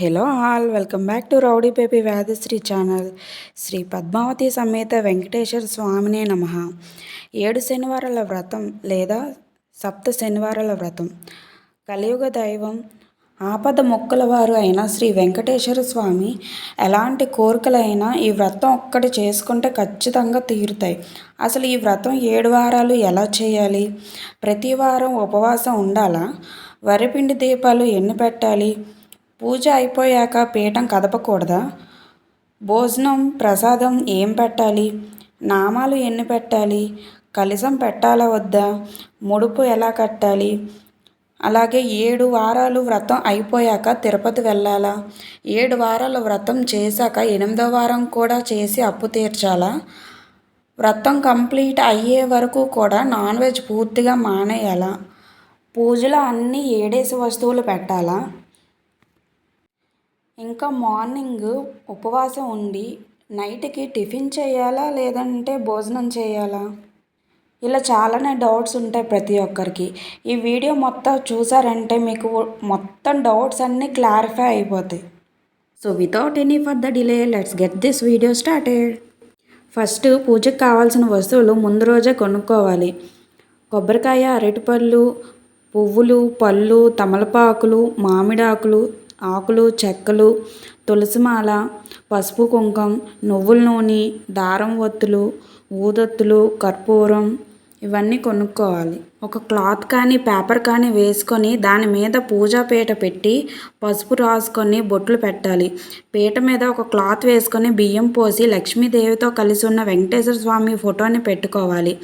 Hello all welcome back to rowdy పేపీ వ్యాధిశ్రీ channel Sri Padmavathi సమేత వెంకటేశ్వర స్వామినే నమ ఏడు శనివారాల వ్రతం లేదా సప్త శనివారాల వ్రతం. కలియుగ దైవం ఆపద మొక్కల వారు అయిన శ్రీ వెంకటేశ్వర స్వామి ఎలాంటి కోరికలైనా ఈ వ్రతం ఒక్కటి చేసుకుంటే ఖచ్చితంగా తీరుతాయి. అసలు ఈ వ్రతం ఏడు వారాలు ఎలా చేయాలి? ప్రతి వారం ఉపవాసం ఉండాలా? వరిపిండి దీపాలు ఎన్ని పెట్టాలి? పూజ అయిపోయాక పీఠం కదపకూడదా? భోజనం ప్రసాదం ఏం పెట్టాలి? నామాలు ఎన్ని పెట్టాలి? కలిసం పెట్టాలా వద్దా? ముడుపు ఎలా కట్టాలి? అలాగే ఏడు వారాలు వ్రతం అయిపోయాక తిరుపతి వెళ్ళాలా? ఏడు వారాలు వ్రతం చేశాక ఎనిమిదో వారం కూడా చేసి అప్పు తీర్చాలా? వ్రతం కంప్లీట్ అయ్యే వరకు కూడా నాన్ వెజ్ పూర్తిగా మానేయాలా? పూజలో అన్ని ఏడేసి వస్తువులు పెట్టాలా? ఇంకా మార్నింగ్ ఉపవాసం ఉండి నైట్కి టిఫిన్ చేయాలా లేదంటే భోజనం చేయాలా? ఇలా చాలానే డౌట్స్ ఉంటాయి ప్రతి ఒక్కరికి. ఈ వీడియో మొత్తం చూసారంటే మీకు మొత్తం డౌట్స్ అన్నీ క్లారిఫై అయిపోతాయి. So without any further delay let's get this video started first పూజకు కావాల్సిన వస్తువులు ముందు రోజే కొనుక్కోవాలి. కొబ్బరికాయ అరటిపళ్ళు పువ్వులు పళ్ళు తమలపాకులు మామిడాకులు ఆకులు చెక్కలు తులసిమాల పసుపు కుంకం నువ్వుల నూనె దారం ఒత్తులు ఊదొత్తులు కర్పూరం ఇవన్నీ కొనుక్కోవాలి. ఒక క్లాత్ కానీ పేపర్ కానీ వేసుకొని దాని మీద పూజా పీట పెట్టి పసుపు రాసుకొని బొట్లు పెట్టాలి. పీట మీద ఒక క్లాత్ వేసుకొని బియ్యం పోసి లక్ష్మీదేవితో కలిసి ఉన్న వెంకటేశ్వర స్వామి ఫోటోని పెట్టుకోవాలి.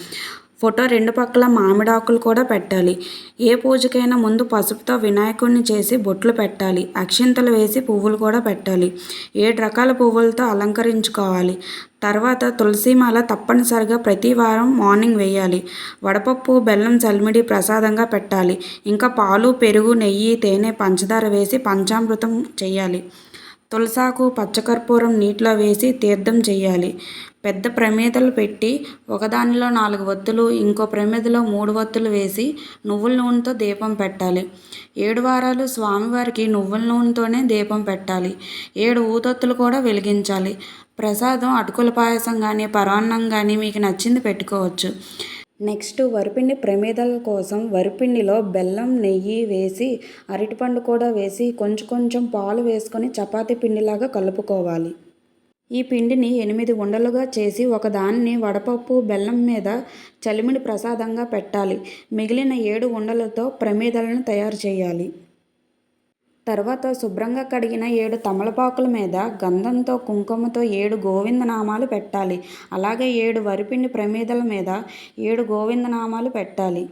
ఫోటో రెండు పక్కల మామిడాకులు కూడా పెట్టాలి. ఏ పూజకైనా ముందు పసుపుతో వినాయకుడిని చేసి బొట్లు పెట్టాలి. అక్షింతలు వేసి పువ్వులు కూడా పెట్టాలి. ఏడు రకాల పువ్వులతో అలంకరించుకోవాలి. తర్వాత తులసిమాల తప్పనిసరిగా ప్రతి వారం మార్నింగ్ వేయాలి. వడపప్పు బెల్లం చల్మిడి ప్రసాదంగా పెట్టాలి. ఇంకా పాలు పెరుగు నెయ్యి తేనె పంచదార వేసి పంచామృతం చేయాలి. తులసాకు పచ్చకర్పూరం నీటిలో వేసి తీర్థం చేయాలి పెద్ద ప్రమేదలు పెట్టి ఒకదానిలో నాలుగు వత్తులు ఇంకో ప్రమేదలో మూడు వత్తులు వేసి నువ్వుల నూనెతో దీపం పెట్టాలి. ఏడు వారాలు స్వామివారికి నువ్వుల నూనెతోనే దీపం పెట్టాలి. ఏడు ఊతొత్తులు కూడా వెలిగించాలి. ప్రసాదం అటుకుల పాయసం కానీ పరమాన్నం కానీ మీకు నచ్చింది పెట్టుకోవచ్చు. నెక్స్ట్ వరిపిండి ప్రమేదాల కోసం వరిపిండిలో బెల్లం నెయ్యి వేసి అరటిపండు కూడా వేసి కొంచెం కొంచెం పాలు వేసుకొని చపాతీ పిండిలాగా కలుపుకోవాలి. ఈ పిండిని ఎనిమిది ఉండలుగా చేసి ఒకదాన్ని వడపప్పు బెల్లం మీద చలిమిడి ప్రసాదంగా పెట్టాలి. మిగిలిన ఏడు ఉండలతో ప్రమేదాలను తయారు చేయాలి. తర్వాత శుభ్రంగా కడిగిన ఏడు తమలపాకుల మీద గంధంతో కుంకుమతో ఏడు గోవిందనామాలు పెట్టాలి. అలాగే ఏడు వరిపిండి ప్రమేదల మీద ఏడు గోవిందనామాలు పెట్టాలి.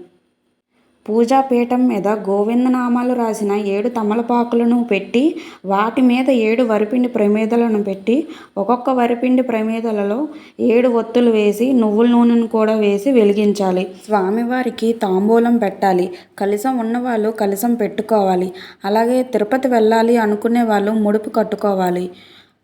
పూజాపీఠం మీద గోవిందనామాలు రాసిన ఏడు తమలపాకులను పెట్టి వాటి మీద ఏడు వరిపిండి ప్రమేదలను పెట్టి ఒక్కొక్క వరిపిండి ప్రమేదలలో ఏడు ఒత్తులు వేసి నువ్వుల నూనెను కూడా వేసి వెలిగించాలి. స్వామివారికి తాంబూలం పెట్టాలి. కలసం ఉన్నవాళ్ళు కలసం పెట్టుకోవాలి. అలాగే తిరుపతి వెళ్ళాలి అనుకునే వాళ్ళు ముడుపు కట్టుకోవాలి.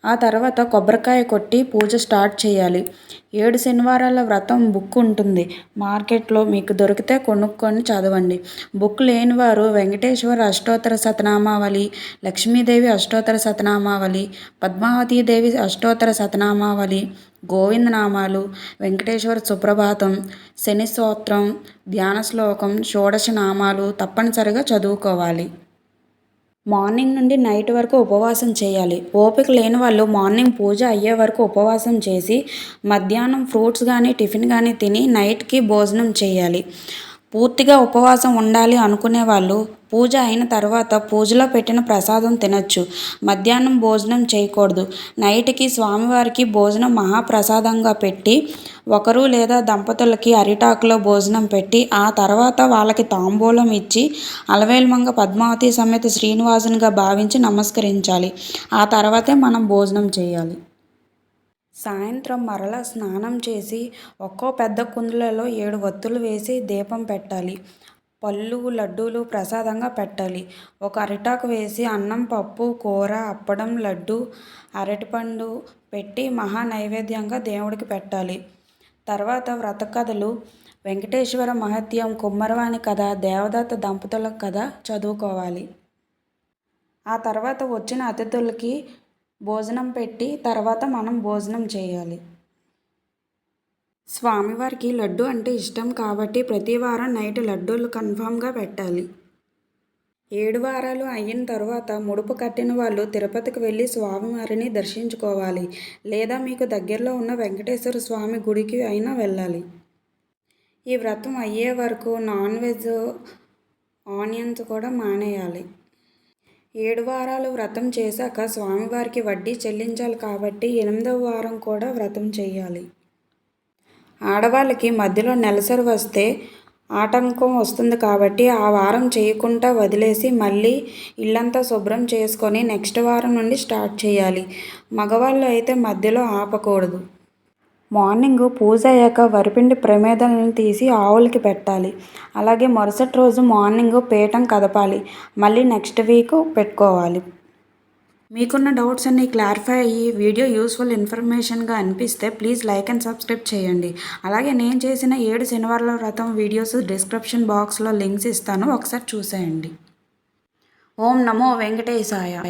ఆ తర్వాత కొబ్బరికాయ కొట్టి పూజ స్టార్ట్ చేయాలి. ఏడు శనివారాల వ్రతం బుక్ ఉంటుంది. మార్కెట్లో మీకు దొరికితే కొనుక్కొని చదవండి. బుక్ లేని వారు వెంకటేశ్వర అష్టోత్తర శతనామావళి లక్ష్మీదేవి అష్టోత్తర శతనామావళి పద్మావతీదేవి అష్టోత్తర శతనామావళి గోవిందనామాలు వెంకటేశ్వర సుప్రభాతం శని స్తోత్రం ధ్యాన శ్లోకం షోడశ నామాలు తప్పనిసరిగా చదువుకోవాలి. మార్నింగ్ నుండి నైట్ వరకు ఉపవాసం చేయాలి. ఓపిక లేని వాళ్ళు మార్నింగ్ పూజ అయ్యే వరకు ఉపవాసం చేసి మధ్యాహ్నం ఫ్రూట్స్ కానీ టిఫిన్ కానీ తిని నైట్కి భోజనం చేయాలి. పూర్తిగా ఉపవాసం ఉండాలి అనుకునే వాళ్ళు పూజ అయిన తర్వాత పూజలో పెట్టిన ప్రసాదం తినచ్చు. మధ్యాహ్నం భోజనం చేయకూడదు. నైట్కి స్వామివారికి భోజనం మహాప్రసాదంగా పెట్టి ఒకరు లేదా దంపతులకి అరిటాకులో భోజనం పెట్టి ఆ తర్వాత వాళ్ళకి తాంబూలం ఇచ్చి అలవేల్మంగ పద్మావతి సమేత శ్రీనివాసునిగా భావించి నమస్కరించాలి. ఆ తర్వాతే మనం భోజనం చేయాలి. సాయంత్రం మరలా స్నానం చేసి ఒక్కో పెద్ద కుందులలో ఏడు వత్తులు వేసి దీపం పెట్టాలి. పళ్ళు లడ్డూలు ప్రసాదంగా పెట్టాలి. ఒక అరిటాకు వేసి అన్నం పప్పు కూర అప్పడం లడ్డు అరటిపండు పెట్టి మహా నైవేద్యంగా దేవుడికి పెట్టాలి. తర్వాత వ్రత కథలు వెంకటేశ్వర మహత్యం కుమ్మరవాణి కథ దేవదత్త దంపతుల కథ చదువుకోవాలి. ఆ తర్వాత వచ్చిన అతిథులకి భోజనం పెట్టి తర్వాత మనం భోజనం చేయాలి. స్వామివారికి లడ్డు అంటే ఇష్టం కాబట్టి ప్రతి వారం నైట్ లడ్డూలు కన్ఫామ్గా పెట్టాలి. ఏడు వారాలు అయిన తర్వాత ముడుపు కట్టిన వాళ్ళు తిరుపతికి వెళ్ళి స్వామివారిని దర్శించుకోవాలి లేదా మీకు దగ్గరలో ఉన్న వెంకటేశ్వర స్వామి గుడికి అయినా వెళ్ళాలి. ఈ వ్రతం అయ్యే వరకు నాన్ వెజ్ ఆనియన్స్ కూడా మానేయాలి. ఏడు వారాలు వ్రతం చేశాక స్వామివారికి వడ్డీ చెల్లించాలి కాబట్టి ఎనిమిదవ వారం కూడా వ్రతం చేయాలి. ఆడవాళ్ళకి మధ్యలో నెలసరి వస్తే ఆటంకం వస్తుంది కాబట్టి ఆ వారం చేయకుండా వదిలేసి మళ్ళీ ఇల్లంతా శుభ్రం చేసుకొని నెక్స్ట్ వారం నుండి స్టార్ట్ చేయాలి. మగవాళ్ళు అయితే మధ్యలో ఆపకూడదు. మార్నింగ్ పూజ అయ్యాక వరిపిండి ప్రమేదాలను తీసి ఆవులకి పెట్టాలి. అలాగే మరుసటి రోజు మార్నింగ్ పీఠం కదపాలి. మళ్ళీ నెక్స్ట్ వీక్ పెట్టుకోవాలి. మీకున్న డౌట్స్ అన్ని క్లారిఫై అయ్యి వీడియో యూస్ఫుల్ ఇన్ఫర్మేషన్గా అనిపిస్తే ప్లీజ్ లైక్ అండ్ సబ్స్క్రైబ్ చేయండి. అలాగే నేను చేసిన ఏడు శనివారాల వ్రతం వీడియోస్ డిస్క్రిప్షన్ బాక్స్లో లింక్స్ ఇస్తాను. ఒకసారి చూసేయండి. ఓం నమో వెంకటేశాయ.